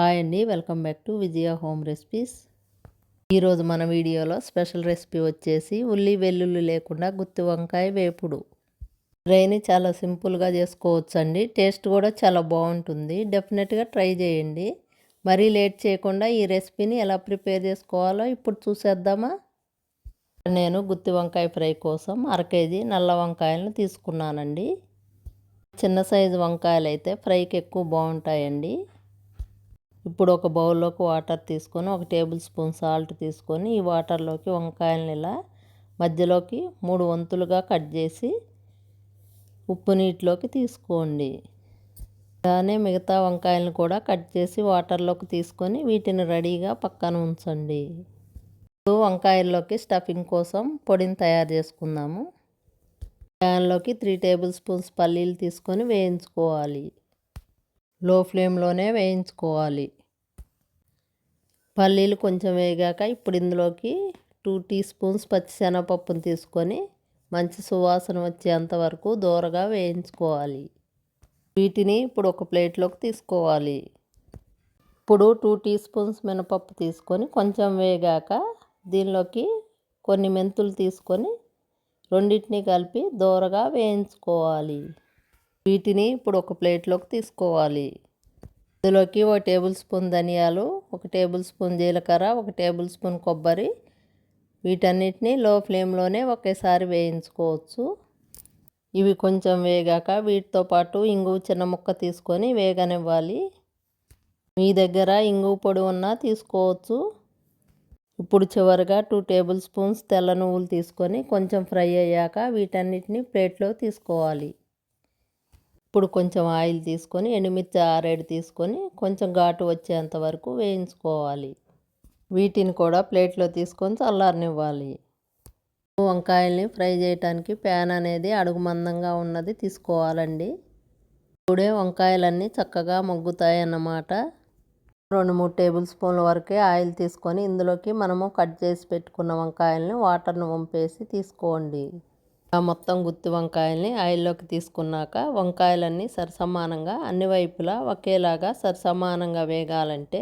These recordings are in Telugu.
హాయ్ అండి welcome back to Vijaya home recipes. ఈరోజు మన వీడియోలో స్పెషల్ రెసిపీ వచ్చేసి ఉల్లి వెల్లుల్లి లేకుండా గుత్తి వంకాయ వేపుడు. రైని చాలా సింపుల్గా చేసుకోవచ్చు అండి టేస్ట్ కూడా చాలా బాగుంటుంది. డెఫినెట్గా ట్రై చేయండి. మరీ లేట్ చేయకుండా ఈ రెసిపీని ఎలా ప్రిపేర్ చేసుకోవాలో ఇప్పుడు చూసేద్దామా? నేను గుత్తి వంకాయ ఫ్రై కోసం అర కేజీ నల్ల వంకాయలను తీసుకున్నానండి. చిన్న సైజు వంకాయలు అయితే ఫ్రైకి ఎక్కువ బాగుంటాయండి. ఇప్పుడు ఒక బౌల్లోకి వాటర్ తీసుకొని ఒక టేబుల్ స్పూన్ సాల్ట్ తీసుకొని ఈ వాటర్లోకి వంకాయలను ఇలా మధ్యలోకి మూడు వంతులుగా కట్ చేసి ఉప్పు నీటిలోకి తీసుకోండి. అలానే మిగతా వంకాయలను కూడా కట్ చేసి వాటర్లోకి తీసుకొని వీటిని రెడీగా పక్కన ఉంచండి. ఇప్పుడు వంకాయల్లోకి స్టఫింగ్ కోసం పొడిని తయారు చేసుకుందాము. ప్యాన్లోకి త్రీ టేబుల్ స్పూన్స్ పల్లీలు తీసుకొని వేయించుకోవాలి. లో ఫ్లేమ్లోనే వేయించుకోవాలి. పల్లీలు కొంచెం వేగాక ఇప్పుడు ఇందులోకి టూ టీ స్పూన్స్ పచ్చిశనగపప్పును తీసుకొని మంచి సువాసన వచ్చేంత వరకు దూరగా వేయించుకోవాలి. వీటిని ఇప్పుడు ఒక ప్లేట్లోకి తీసుకోవాలి. ఇప్పుడు టూ టీ స్పూన్స్ మినపప్పు తీసుకొని కొంచెం వేగాక దీనిలోకి కొన్ని మెంతులు తీసుకొని రెండింటిని కలిపి దూరగా వేయించుకోవాలి. వీటిని ఇప్పుడు ఒక ప్లేట్లోకి తీసుకోవాలి. ఇందులోకి ఒక టేబుల్ స్పూన్ ధనియాలు ఒక టేబుల్ స్పూన్ జీలకర్ర ఒక టేబుల్ స్పూన్ కొబ్బరి. వీటన్నిటిని లో ఫ్లేమ్లోనే ఒకేసారి వేయించుకోవచ్చు. ఇవి కొంచెం వేగాక వీటితో పాటు ఇంగువ చిన్న ముక్క తీసుకొని వేగనివ్వాలి. మీ దగ్గర ఇంగువ పొడి ఉన్నా తీసుకోవచ్చు. ఇప్పుడు చివరిగా టూ టేబుల్ స్పూన్స్ తెల్ల నువ్వులు తీసుకొని కొంచెం ఫ్రై అయ్యాక వీటన్నిటిని ప్లేట్లో తీసుకోవాలి. ఇప్పుడు కొంచెం ఆయిల్ తీసుకొని ఎండుమిర్చి ఆరేడు తీసుకొని కొంచెం ఘాటు వచ్చేంత వరకు వేయించుకోవాలి. వీటిని కూడా ప్లేట్లో తీసుకొని చల్లారనివ్వాలి. వంకాయల్ని ఫ్రై చేయడానికి ప్యాన్ అనేది అడుగు మందంగా ఉన్నది తీసుకోవాలండి. ఇప్పుడే వంకాయలన్నీ చక్కగా మగ్గుతాయి అన్నమాట రెండు మూడు టేబుల్ స్పూన్ల వరకే ఆయిల్ తీసుకొని ఇందులోకి మనము కట్ చేసి పెట్టుకున్న వంకాయల్ని వాటర్ను వంపేసి తీసుకోండి. ఆ మొత్తం గుత్తి వంకాయల్ని ఆయిల్లోకి తీసుకున్నాక వంకాయలన్నీ సరిసమానంగా అన్ని వైపులా ఒకేలాగా సరిసమానంగా వేగాలంటే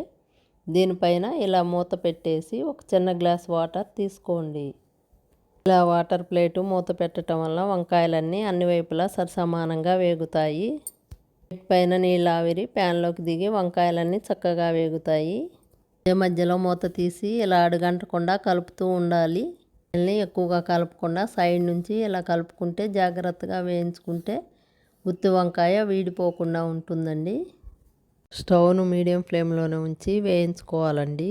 దీనిపైన ఇలా మూత పెట్టేసి ఒక చిన్న గ్లాస్ వాటర్ తీసుకోండి. ఇలా వాటర్ ప్లేటు మూత పెట్టడం వల్ల వంకాయలన్నీ అన్ని వైపులా సరిసమానంగా వేగుతాయి. పైన నీళ్ళు ఆవిరి ప్యాన్లోకి దిగి వంకాయలన్నీ చక్కగా వేగుతాయి. మధ్యలో మూత తీసి ఇలా అడుగంటకుండా కలుపుతూ ఉండాలి. ఎక్కువగా కలపకుండా సైడ్ నుంచి ఇలా కలుపుకుంటే జాగ్రత్తగా వేయించుకుంటే ఉత్తి వంకాయ వీడిపోకుండా ఉంటుందండి. స్టవ్ను మీడియం ఫ్లేమ్లోనే ఉంచి వేయించుకోవాలండి.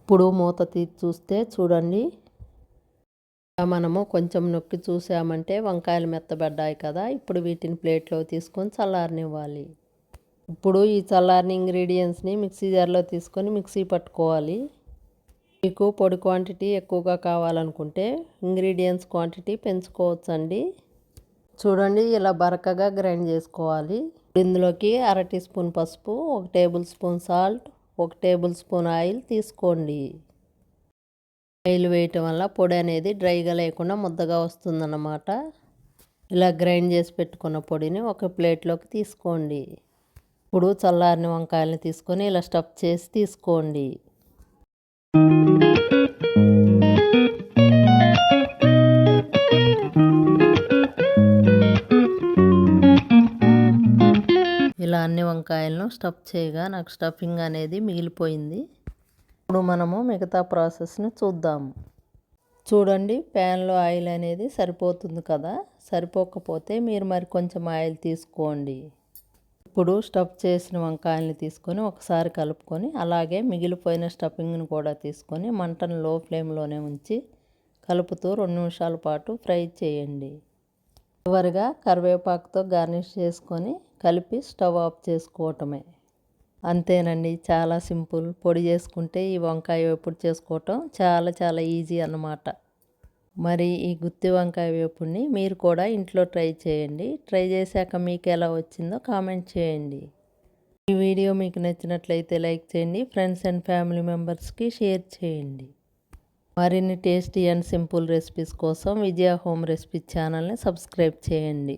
ఇప్పుడు మూత తీసి చూస్తే చూడండి. మనము కొంచెం నొక్కి చూసామంటే వంకాయలు మెత్తబడ్డాయి కదా. ఇప్పుడు వీటిని ప్లేట్లో తీసుకొని చల్లారనివ్వాలి. ఇప్పుడు ఈ చల్లారిన ఇంగ్రీడియంట్స్ని మిక్సీ జార్లో తీసుకొని మిక్సీ పట్టుకోవాలి. మీకు పొడి క్వాంటిటీ ఎక్కువగా కావాలనుకుంటే ఇంగ్రీడియంట్స్ క్వాంటిటీ పెంచుకోవచ్చండి. చూడండి ఇలా బరకగా గ్రైండ్ చేసుకోవాలి. ఇందులోకి అర టీ స్పూన్ పసుపు ఒక టేబుల్ స్పూన్ సాల్ట్ ఒక టేబుల్ స్పూన్ ఆయిల్ తీసుకోండి. ఆయిల్ వేయటం వల్ల పొడి అనేది డ్రైగా లేకుండా ముద్దగా వస్తుందన్నమాట. ఇలా గ్రైండ్ చేసి పెట్టుకున్న పొడిని ఒక ప్లేట్లోకి తీసుకోండి. ఇప్పుడు చల్లారిన వంకాయలని తీసుకొని ఇలా స్టఫ్ చేసి తీసుకోండి. వంకాయలను స్టఫ్ చేయగా నాకు స్టఫింగ్ అనేది మిగిలిపోయింది. ఇప్పుడు మనము మిగతా ప్రాసెస్ని చూద్దాము. చూడండి ప్యాన్లో ఆయిల్ అనేది సరిపోతుంది కదా? సరిపోకపోతే మీరు మరి కొంచెం ఆయిల్ తీసుకోండి. ఇప్పుడు స్టఫ్ చేసిన వంకాయల్ని తీసుకొని ఒకసారి కలుపుకొని అలాగే మిగిలిపోయిన స్టఫింగ్ని కూడా తీసుకొని మంటను లో ఫ్లేమ్లోనే ఉంచి కలుపుతూ రెండు నిమిషాల పాటు ఫ్రై చేయండి. చివరిగా కరివేపాకుతో గార్నిష్ చేసుకొని కలిపి స్టవ్ ఆఫ్ చేసుకోవటమే. అంతేనండి చాలా సింపుల్. పొడి చేసుకుంటే ఈ వంకాయ వేపుడు చేసుకోవటం చాలా చాలా ఈజీ అన్నమాట. మరి ఈ గుత్తి వంకాయ వేపుడిని మీరు కూడా ఇంట్లో ట్రై చేయండి. ట్రై చేశాక మీకు ఎలా వచ్చిందో కామెంట్ చేయండి. ఈ వీడియో మీకు నచ్చినట్లయితే లైక్ చేయండి ఫ్రెండ్స్ అండ్ ఫ్యామిలీ మెంబర్స్కి షేర్ చేయండి. మరిన్ని టేస్టీ అండ్ సింపుల్ రెసిపీస్ కోసం విజయ హోమ్ రెసిపీ ఛానల్ని సబ్స్క్రైబ్ చేయండి.